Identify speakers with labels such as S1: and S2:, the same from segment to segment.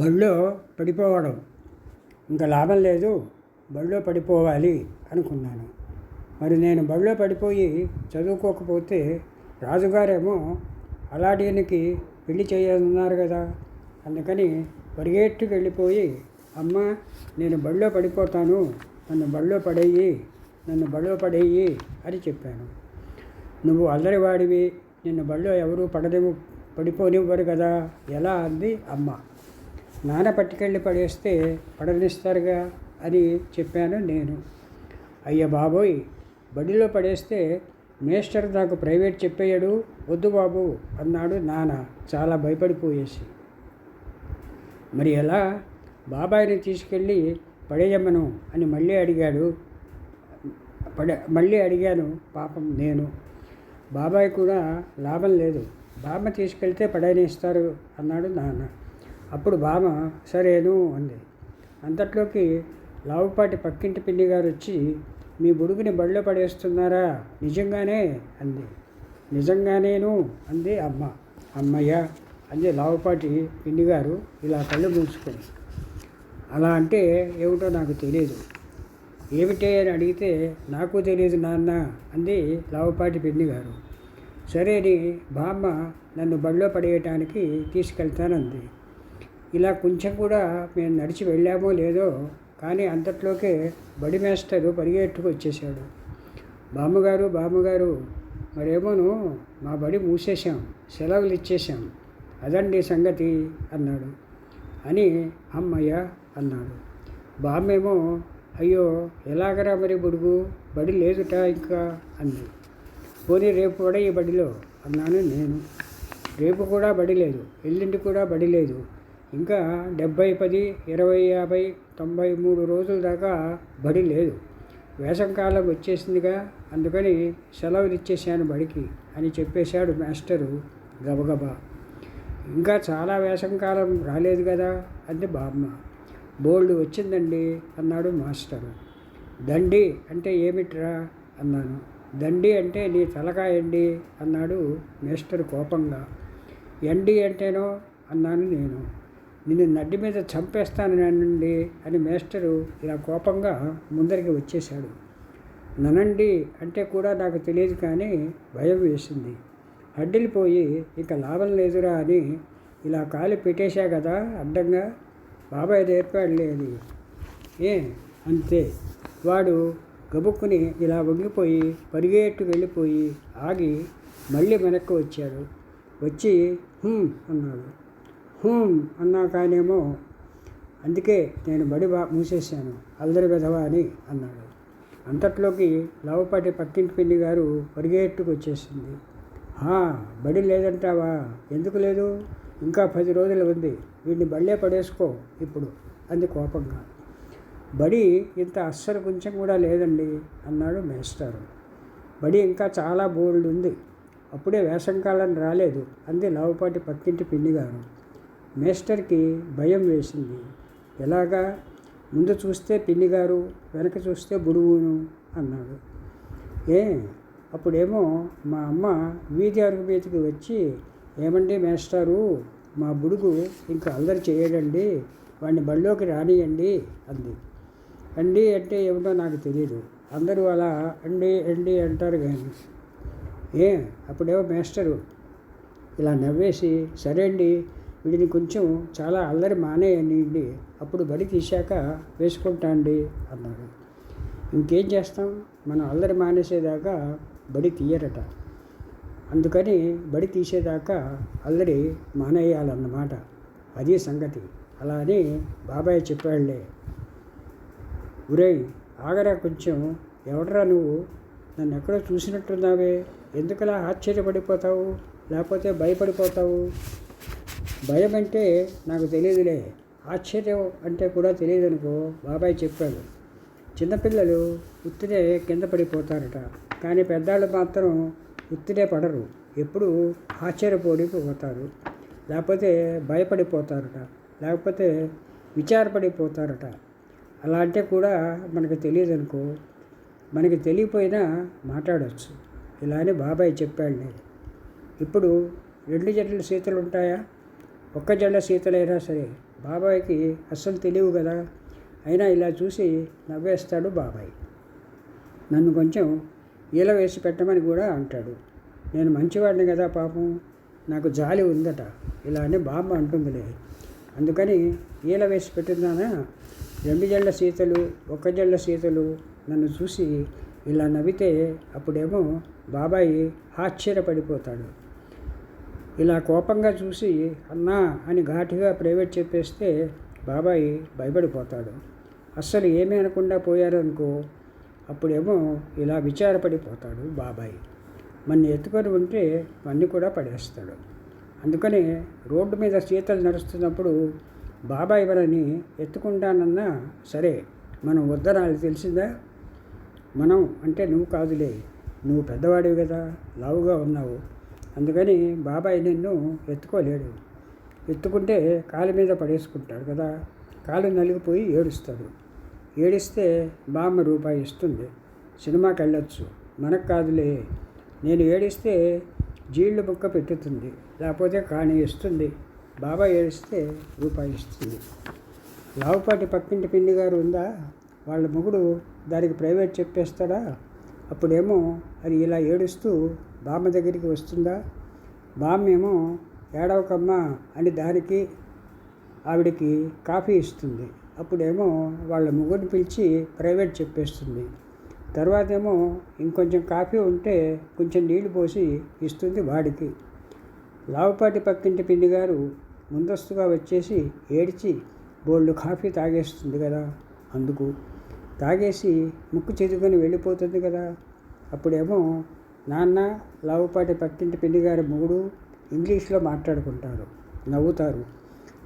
S1: బడిలో పడిపోవడం. ఇంకా లాభం లేదు బడిలో పడిపోవాలి అనుకున్నాను. మరి నేను బడిలో పడిపోయి చదువుకోకపోతే రాజుగారేమో అలాడీనికి పెళ్ళి చేయనున్నారు కదా. అందుకని పరిగెట్టుకు వెళ్ళిపోయి అమ్మ నేను బడిలో పడిపోతాను నన్ను బడిలో పడేయి నన్ను బడిలో పడేయి అని చెప్పాను. నువ్వు అల్లరివాడివి నిన్ను బడిలో ఎవరు పడదేవు పడిపోనివ్వరు కదా ఎలా అంది అమ్మ. నాన్న పట్టుకెళ్ళి పడేస్తే పడనిస్తారుగా అని చెప్పాను నేను. అయ్య బాబోయ్ బడిలో పడేస్తే మేస్టర్ నాకు ప్రైవేట్ చెప్పేయడు వద్దు బాబు అన్నాడు నాన్న చాలా భయపడిపోయేసి. మరి ఎలా? బాబాయిని తీసుకెళ్ళి పడేయమ్మను అని మళ్ళీ అడిగాడు. పడ మళ్ళీ అడిగాను పాపం నేను. బాబాయ్ కూడా లాభం లేదు బామ్మ తీసుకెళ్తే పడేనిస్తారు అన్నాడు నాన్న. అప్పుడు బామ్మ సరేను అంది. అంతట్లోకి లావుపాటి పక్కింటి పిన్ని గారు వచ్చి మీ బుడుగుని బడిలో పడేస్తున్నారా? నిజంగానే అంది. నిజంగానేను అంది అమ్మ. అమ్మయ్య అంది లావుపాటి పిన్ని గారు ఇలా కళ్ళు మూసుకొని. అలా అంటే ఏమిటో నాకు తెలియదు ఏమిటే అని అడిగితే నాకు తెలియదు నాన్న అంది లావుపాటి పిన్ని గారు. సరే అని బామ్మ నన్ను బడిలో పడేయటానికి తీసుకెళ్తానంది. ఇలా కొంచెం కూడా మేము నడిచి వెళ్ళామో లేదో కానీ అంతట్లోకే బడి మేస్టరు పరిగెట్టుకు వచ్చేసాడు బామ్మగారు బామ్మగారు మరేమోను మా బడి మూసేశాం సెలవులు ఇచ్చేశాం. అదండి సంగతి అన్నాడు. అని అమ్మయ్య అన్నాడు. బామ్మేమో అయ్యో ఎలాగరా మరి బుడుగు? బడి లేదుట ఇంకా అంది. పోనీ రేపు కూడా ఈ బడిలో అన్నాను నేను. రేపు కూడా బడి లేదు ఎల్లుండి కూడా బడి లేదు. ఇంకా డెబ్బై పది ఇరవై యాభై తొంభై మూడు రోజుల దాకా బడి లేదు. వేసంకాలం వచ్చేసిందిగా అందుకని సెలవులు ఇచ్చేసాను బడికి అని చెప్పేశాడు మాస్టరు గబగబా. ఇంకా చాలా వేసంకాలం రాలేదు కదా అంది బామ్మ. బోల్డ్ వచ్చిందండి అన్నాడు మాస్టరు. దండి అంటే ఏమిట్రా అన్నాను. దండి అంటే నీ తలకాయండి అన్నాడు మేస్టర్ కోపంగా. ఎండి అంటేనో అన్నాను నేను. నిన్ను నడ్డి మీద చంపేస్తాను నన్నండి అని మేస్టరు ఇలా కోపంగా ముందరికి వచ్చేశాడు. ననండి అంటే కూడా నాకు తెలియదు కానీ భయం వేసింది. అడ్డిలిపోయి ఇక లాభం లేదురా అని ఇలా కాలు పెట్టేశా కదా అడ్డంగా. బాబాయ్ నేర్పాడులే ఏ అంతే. వాడు గబుక్కుని ఇలా వంగిపోయి పరిగెట్టు వెళ్ళిపోయి ఆగి మళ్ళీ వెనక్కి వచ్చాడు. వచ్చి అన్నాడు. హూ అన్నా కానేమో అందుకే నేను బడి బా మూసేశాను. అల్లరి విధవా అని అన్నాడు. అంతట్లోకి లవపాటి పక్కింటి పిన్ని గారు పరిగెట్టుకు వచ్చేసింది. బడి లేదంటావా? ఎందుకు లేదు? ఇంకా పది రోజులు ఉంది. వీడిని బళ్ళే పడేసుకో ఇప్పుడు అంది కోపంగా. బడి ఇంత అస్సలు కొంచెం కూడా లేదండి అన్నాడు మేస్టారు. బడి ఇంకా చాలా బోల్డ్ ఉంది. అప్పుడే వేసంకాలం రాలేదు అంది లావుపాటి పక్కింటి పిన్నిగారు మేస్టర్కి భయం వేసింది. ఎలాగా? ముందు చూస్తే పిన్నిగారు వెనక చూస్తే బుడువును అన్నాడు. ఏ? అప్పుడేమో మా అమ్మ వీధి అరుగు మీదకి వచ్చి ఏమండి మేస్టారు మా బుడుగు ఇంకా అల్లరి చేయడండి వాడిని బళ్ళోకి రానియండి అంది. అండి అంటే ఏమిటో నాకు తెలియదు అందరూ అలా అండి అండి అంటారు కానీ ఏ? అప్పుడేమో మేస్టరు ఇలా నవ్వేసి సరే అండి వీడిని కొంచెం చాలా అల్లరి మానేయండి అప్పుడు బడి తీశాక వేసుకుంటాండి అన్నాడు. ఇంకేం చేస్తాం? మనం అల్లరి మానేసేదాకా బడి తీయరట. అందుకని బడి తీసేదాకా అల్లరి మానేయాలన్నమాట. అది సంగతి. అలా అని బాబాయ్ చెప్పాడులే. ఉరేయ్ ఆగరా కొంచెం. ఎవడరా నువ్వు? నన్ను ఎక్కడో చూసినట్టున్నావే. ఎందుకలా ఆశ్చర్యపడిపోతావు? లేకపోతే భయపడిపోతావు? భయం అంటే నాకు తెలియదులే. ఆశ్చర్యం అంటే కూడా తెలియదు అనుకో బాబాయ్ చెప్పాడు. చిన్నపిల్లలు ఉత్తినే కింద పడిపోతారట. కానీ పెద్దవాళ్ళు మాత్రం ఉత్తినే పడరు. ఎప్పుడు ఆశ్చర్యపడిపోతారు లేకపోతే భయపడిపోతారట. లేకపోతే విచారపడిపోతారట. అలా అంటే కూడా మనకు తెలియదు అనుకో మనకి తెలియపోయినా మాట్లాడవచ్చు ఇలా అని బాబాయ్ చెప్పాడు నేను ఇప్పుడు రెండు జట్ల సీతలు ఉంటాయా? ఒక్క జడ సీతలైనా సరే బాబాయ్కి అస్సలు తెలియవు కదా. అయినా ఇలా చూసి నవ్వేస్తాడు బాబాయ్. నన్ను కొంచెం ఈల వేసి పెట్టమని కూడా అంటాడు. నేను మంచివాడిని కదా పాపం. నాకు జాలి ఉందట. ఇలా అని బామ్మ అంటుందిలే. అందుకని ఈల వేసి పెట్టిందానా రెండు జళ్ళ సీతలు ఒక్క జళ్ళ సీతలు నన్ను చూసి ఇలా నవ్వితే అప్పుడేమో బాబాయి ఆశ్చర్యపడిపోతాడు. ఇలా కోపంగా చూసి అన్నా అని ఘాటుగా ప్రైవేట్ చెప్పేస్తే బాబాయి భయపడిపోతాడు. అస్సలు ఏమీ అనకుండా పోయారనుకో అప్పుడేమో ఇలా విచారపడిపోతాడు బాబాయ్. మన్ని ఎత్తుకొని ఉంటే మన్ని కూడా పడేస్తాడు. అందుకని రోడ్డు మీద సీతలు నడుస్తున్నప్పుడు బాబాయ్ వరని ఎత్తుకుంటానన్నా సరే మనం వద్దనాలి తెలిసిందా? మనం అంటే నువ్వు కాదులే నువ్వు పెద్దవాడివి కదా లావుగా ఉన్నావు అందుకని బాబాయ్ నిన్ను ఎత్తుకోలేడు. ఎత్తుకుంటే కాలు మీద పడేసుకుంటాడు కదా. కాలు నలిగిపోయి ఏడుస్తాడు. ఏడిస్తే బామ్మ రూపాయి ఇస్తుంది. సినిమాకి వెళ్ళొచ్చు. మనకు కాదులే. నేను ఏడిస్తే జీళ్ళు బుక్క పెట్టుతుంది. లేకపోతే కాణి ఇస్తుంది. బాబాయ్ ఏడిస్తే రూపాయి ఇస్తుంది. లావుపాటి పక్కింటి పిండి గారు ఉందా? వాళ్ళ మొగుడు దానికి ప్రైవేట్ చెప్పేస్తాడా? అప్పుడేమో అది ఇలా ఏడుస్తూ బామ్మ దగ్గరికి వస్తుందా? బామ్మ ఏమో అని దానికి ఆవిడకి కాఫీ ఇస్తుంది. అప్పుడేమో వాళ్ళ ముగ్గురిని పిలిచి ప్రైవేట్ చెప్పేస్తుంది. తర్వాత ఏమో ఇంకొంచెం కాఫీ ఉంటే కొంచెం నీళ్ళు పోసి ఇస్తుంది వాడికి. లావుపాటి పక్కింటి పిండి గారు ముందస్తుగా వచ్చేసి ఏడ్చి బోల్డ్ కాఫీ తాగేస్తుంది కదా అందుకు. తాగేసి ముక్కు చెదుకొని వెళ్ళిపోతుంది కదా. అప్పుడేమో నాన్న లావుపాటి పక్కింటి పిండి గారి మొగుడు ఇంగ్లీష్లో మాట్లాడుకుంటారు నవ్వుతారు.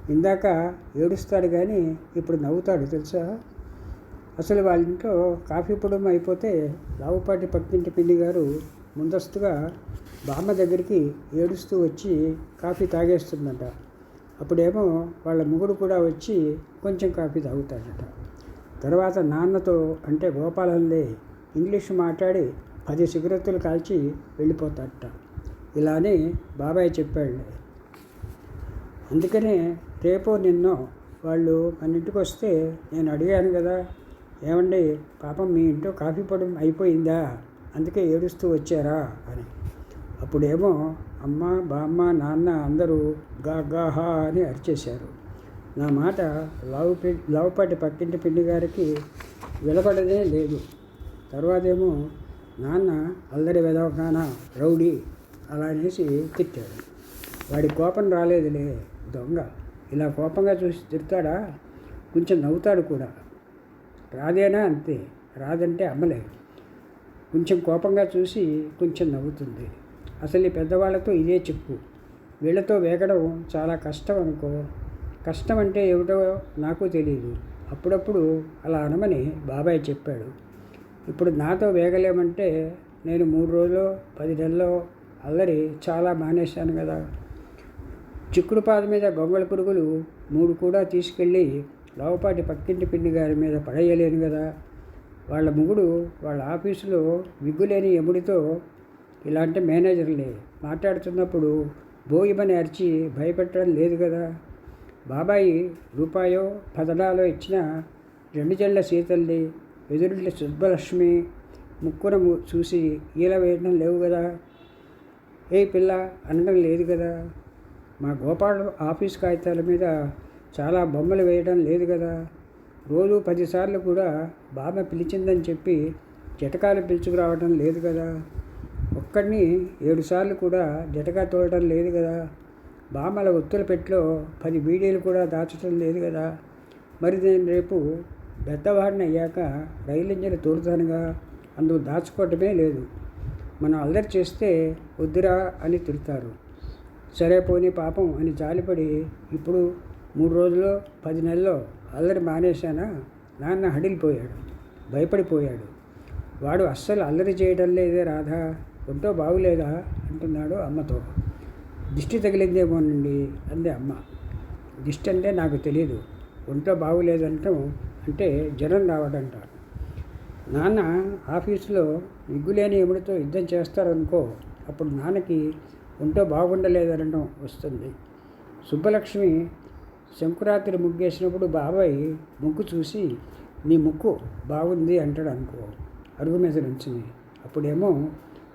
S1: ఇందాక ఏడుస్తాడు కానీ ఇప్పుడు నవ్వుతాడు తెలుసా? అసలు వాళ్ళ ఇంట్లో కాఫీ పొడం అయిపోతే లావుపాటి పక్కింటి పిండి గారు ముందస్తుగా బామ్మ దగ్గరికి ఏడుస్తూ వచ్చి కాఫీ తాగేస్తుందంట. అప్పుడేమో వాళ్ళ ముగుడు కూడా వచ్చి కొంచెం కాఫీ తాగుతాడట. తర్వాత నాన్నతో అంటే గోపాలంలే ఇంగ్లీష్ మాట్లాడి పది సిగరెత్తులు కాల్చి వెళ్ళిపోతాడట ఇలానే బాబాయ్ చెప్పాడు. అందుకనే రేపో నిన్నో వాళ్ళు మన ఇంటికి వస్తే నేను అడిగాను కదా ఏమండి పాపం మీ ఇంట్లో కాఫీ పొడి అయిపోయిందా? అందుకే ఏడుస్తూ వచ్చారా అని. అప్పుడేమో అమ్మ బామ్మ నాన్న అందరూ గాగాహా అని అరిచేశారు. నా మాట లావు లావుపాటి పక్కింటి పిండి గారికి విలపడదే లేదు. తర్వాత ఏమో నాన్న అల్లరి వెదవకానా రౌడీ అలా అనేసి తిట్టాడు. వాడి కోపం రాలేదులే దొంగ. ఇలా కోపంగా చూసి తిడతాడా? కొంచెం నవ్వుతాడు కూడా. రాదేనా అంతే. రాదంటే అమ్మలే. కొంచెం కోపంగా చూసి కొంచెం నవ్వుతుంది. అసలు ఈ పెద్దవాళ్ళతో ఇదే చెప్పు. వీళ్ళతో వేగడం చాలా కష్టం అనుకో. కష్టం అంటే ఏమిటో నాకు తెలియదు అప్పుడప్పుడు అలా అనమని బాబాయ్ చెప్పాడు. ఇప్పుడు నాతో వేగలేమంటే నేను మూడు రోజులు పది నెలల్లో అల్లరి చాలా మానేశాను కదా. చిక్కుడు పాద మీద గొంగళ పురుగులు మూడు కూడా తీసుకెళ్ళి లోపాటి పక్కింటి పిండి గారి మీద పడేయలేను కదా. వాళ్ళ ముగుడు వాళ్ళ ఆఫీసులో విగ్గులేని ఎముడితో ఇలాంటి మేనేజర్లే మాట్లాడుతున్నప్పుడు బోయిమని అరిచి భయపెట్టడం లేదు కదా. బాబాయి రూపాయో పదనాలో ఇచ్చిన రెండు జళ్ళ సీతల్ని ఎదురుంటి సుబ్బలక్ష్మి ముక్కున చూసి ఈల వేయడం లేవు కదా ఏ పిల్ల అనడం లేదు కదా మా గోపాల్ ఆఫీస్ కాగితాల మీద చాలా బొమ్మలు వేయడం లేదు కదా రోజు పదిసార్లు కూడా బామ్మ పిలిచిందని చెప్పి జటకాలు పిలుచుకురావడం లేదు కదా ఒక్కడిని ఏడుసార్లు కూడా జటకా తోడటం లేదు కదా బామల ఒత్తుల పెట్టిలో పది వీడియోలు కూడా దాచడం లేదు కదా మరి నేను రేపు పెద్దవాడిని అయ్యాక రైలు ఇంజన్ తోడుతానుగా అందుకు దాచుకోవటమే లేదు. మనం అల్లరి చేస్తే వద్దురా అని తిడతారు. సరే పోనీ పాపం అని జాలిపడి ఇప్పుడు మూడు రోజుల్లో పది నెలల్లో అల్లరి మానేశానా? నాన్న హడిలిపోయాడు భయపడిపోయాడు. వాడు అస్సలు అల్లరి చేయడం లేదే రాధా ఒంటో బాగులేదా? అంటున్నాడు అమ్మతో. దిష్టి తగిలిందేమోనండి అంది అమ్మ. దిష్టి అంటే నాకు తెలియదు ఒంట్లో బాగులేదంటాం అంటే జ్వరం రావడంట నాన్న ఆఫీసులో విగ్గులేని ఎముడితో యుద్ధం చేస్తారనుకో అప్పుడు నాన్నకి ఒంటో బాగుండలేదనడం వస్తుంది. సుబ్బలక్ష్మి శంకురాత్రి ముగ్గేసినప్పుడు బాబాయ్ ముగ్గు చూసి నీ ముక్కు బాగుంది అంటాడు అనుకో. అరుగు మీద నుంచి అప్పుడేమో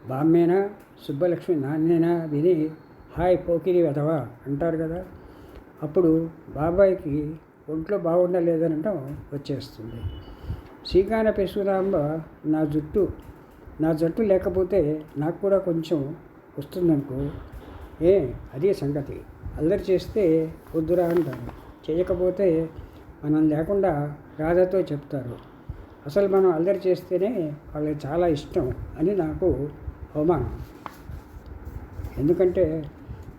S1: బామ్మేనా సుబ్బలక్ష్మి నాన్నేనా విని హాయ్ పోకిరి వెధవా అంటారు కదా. అప్పుడు బాబాయ్కి ఒంట్లో బాగుండలేదనటం వచ్చేస్తుంది. శ్రీకాన పెశురాంబ నా జుట్టు నా జట్టు లేకపోతే నాకు కూడా కొంచెం వస్తుందనుకో. ఏ అదే సంగతి. అల్లరి చేస్తే వద్దురా అంటారు. చేయకపోతే మనం లేకుండా రాధతో చెప్తారు. అసలు మనం అల్లరి చేస్తేనే వాళ్ళకి చాలా ఇష్టం అని నాకు అవమానం. ఎందుకంటే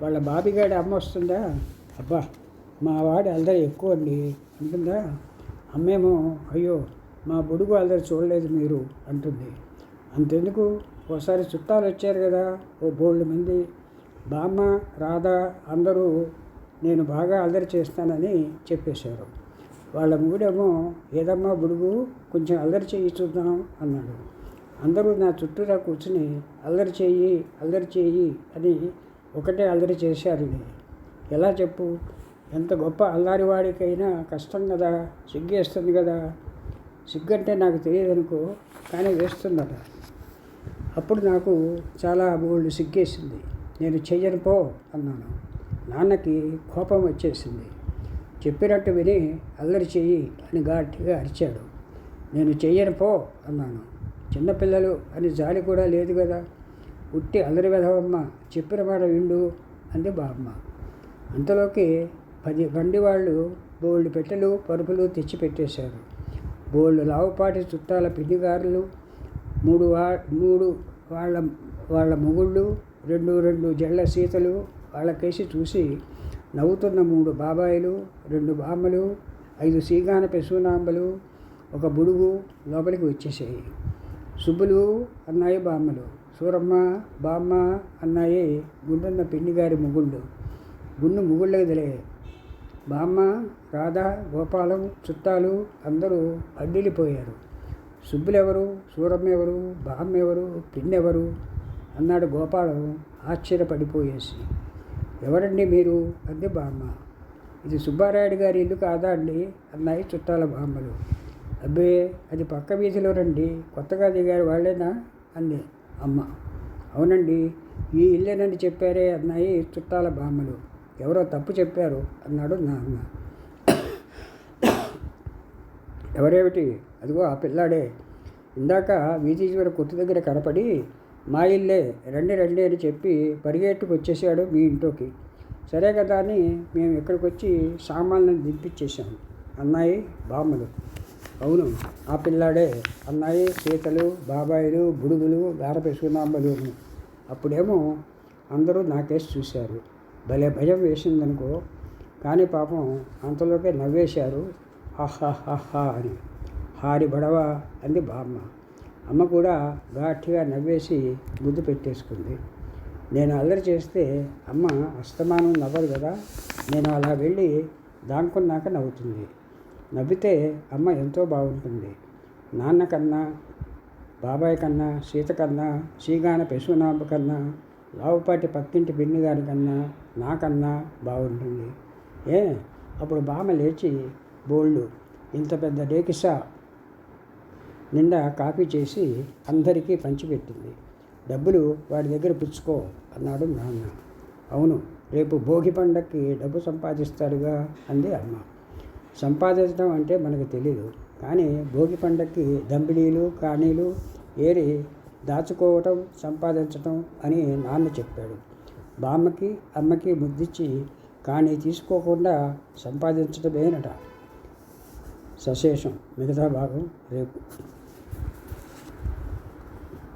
S1: వాళ్ళ బాబిగాడి అమ్మ వస్తుందా? అబ్బా! మా వాడు అల్లరి ఎక్కువ అండి. అంటుందా? అమ్మేమో అయ్యో మా బుడుగు అల్లరి చూడలేదు మీరు అంటుంది. అంతెందుకు? ఓసారి చుట్టాలు వచ్చారు కదా ఓ బోల్డ్ మంది. బామ్మ రాధా అందరూ నేను బాగా అల్లరి చేస్తానని చెప్పేశారు. వాళ్ళ మూడేమో ఏదమ్మా బుడుగు కొంచెం అల్లరి చేయి చూద్దాం అన్నాడు. అందరూ నా చుట్టూరా కూర్చుని అల్లరి చేయి అల్లరి చేయి అని ఒకటే అల్లరి చేశారు ఎలా చెప్పు? ఎంత గొప్ప అల్లారివాడికైనా కష్టం కదా సిగ్గేస్తుంది కదా. సిగ్గంటే నాకు తెలియదు అనుకో కానీ వేస్తుందట. అప్పుడు నాకు చాలా బోల్డ్ సిగ్గేసింది. నేను చెయ్యను పో అన్నాను. నాన్నకి కోపం వచ్చేసింది. చెప్పినట్టు విని అల్లరి చెయ్యి అని గట్టిగా అరిచాడు. నేను చెయ్యను పో అన్నాను. చిన్నపిల్లలు అని జాలి కూడా లేదు కదా. ఉట్టి అల్లరి వెధవమ్మ చెప్పిన మాట విండు అంది బామ్మ. అంతలోకి పది బండి వాళ్ళు బోల్డ్ పెట్టెలు పరుపులు తెచ్చి పెట్టేశారు. లావుపాటి చుట్టాల పిండిగారులు మూడు వా మూడు వాళ్ళ వాళ్ళ మొగుళ్ళు రెండు రెండు జళ్ళ సీతలు వాళ్ళకేసి చూసి నవ్వుతున్న మూడు బాబాయిలు రెండు బామ్మలు ఐదు సీగాన పెసునాంబలు ఒక బుడుగు లోపలికి వచ్చేసాయి సుబ్బులు అన్నాయి బామ్మలు సూరమ్మ బామ్మ అన్నాయి గుండున్న పిండిగారి ముగుళ్ళు. గుండు ముగుళ్ళకి తెలియ బామ్మ రాధ గోపాలం చుట్టాలు అందరూ అడ్డిలిపోయారు సుబ్బులెవరు సూరమ్మ ఎవరు బామ్మ ఎవరు పిన్నెవరు అన్నాడు గోపాలం ఆశ్చర్యపడిపోయేసి. ఎవరండి మీరు? అంది బామ్మ. ఇది సుబ్బారాయుడు గారి ఇల్లు కాదా అండి? అన్నాయి చుట్టాల బామ్మలు. అబ్బే అది పక్క వీధిలో రండి. కొత్తగా దిగారు వాళ్ళేనా? అంది అమ్మ. అవునండి ఈ ఇల్లేనని చెప్పారే అన్నాయి చుట్టాల బామ్మలు. ఎవరో తప్పు చెప్పారు అన్నాడు నాన్న. ఎవరేమిటి? అదిగో ఆ పిల్లాడే. ఇందాక వీధి చివర కొట్టు దగ్గర కనపడి మా ఇల్లే రండి రండి అని చెప్పి పరిగెట్టుకు వచ్చేసాడు మీ ఇంట్లోకి. సరే కదా అని మేము ఇక్కడికి వచ్చి సామాన్లను దింపించేసాము అన్నాయి బామ్మలు. అవును ఆ పిల్లాడే. అన్నాయి సీతలు బాబాయిలు బుడుగులు గారపెసునాంబలు అప్పుడేమో అందరూ నాకేసి చూశారు. భలే భయం వేసిందనుకో. కానీ పాపం అంతలోకే నవ్వేశారు. హాహా అని. హారి బడవ అంది బామ్మ. అమ్మ కూడా ఘాటిగా నవ్వేసి ముద్దు పెట్టేసుకుంది. నేను అల్లరి చేస్తే అమ్మ అస్తమానం నవ్వదు కదా. నేను అలా వెళ్ళి దానుకున్నాక నవ్వుతుంది. నవ్వితే అమ్మ ఎంతో బాగుంటుంది. నాన్న కన్నా బాబాయ్ కన్నా సీత కన్నా శ్రీగాన పెశునాంబ కన్నా లావుపాటి పక్కింటి బిన్ని గారికన్నా నాకన్నా బాగుంటుంది. ఏ? అప్పుడు బామ లేచి బోళ్ళు ఇంత పెద్ద డేకిసా నిండా కాపీ చేసి అందరికీ పంచిపెట్టింది. డబ్బులు వాడి దగ్గర పుచ్చుకో అన్నాడు నాన్న. అవును రేపు భోగి పండక్కి డబ్బు సంపాదిస్తాడుగా అంది అమ్మ. సంపాదించడం అంటే మనకు తెలియదు కానీ భోగి పండక్కి దంబిడీలు కాణీలు ఏరి దాచుకోవటం సంపాదించటం అని నాన్న చెప్పాడు. బామ్మకి అమ్మకి ముద్దిచ్చి కానీ తీసుకోకుండా సంపాదించటమేనట. సశేషం మిగతా భాగం రేపు.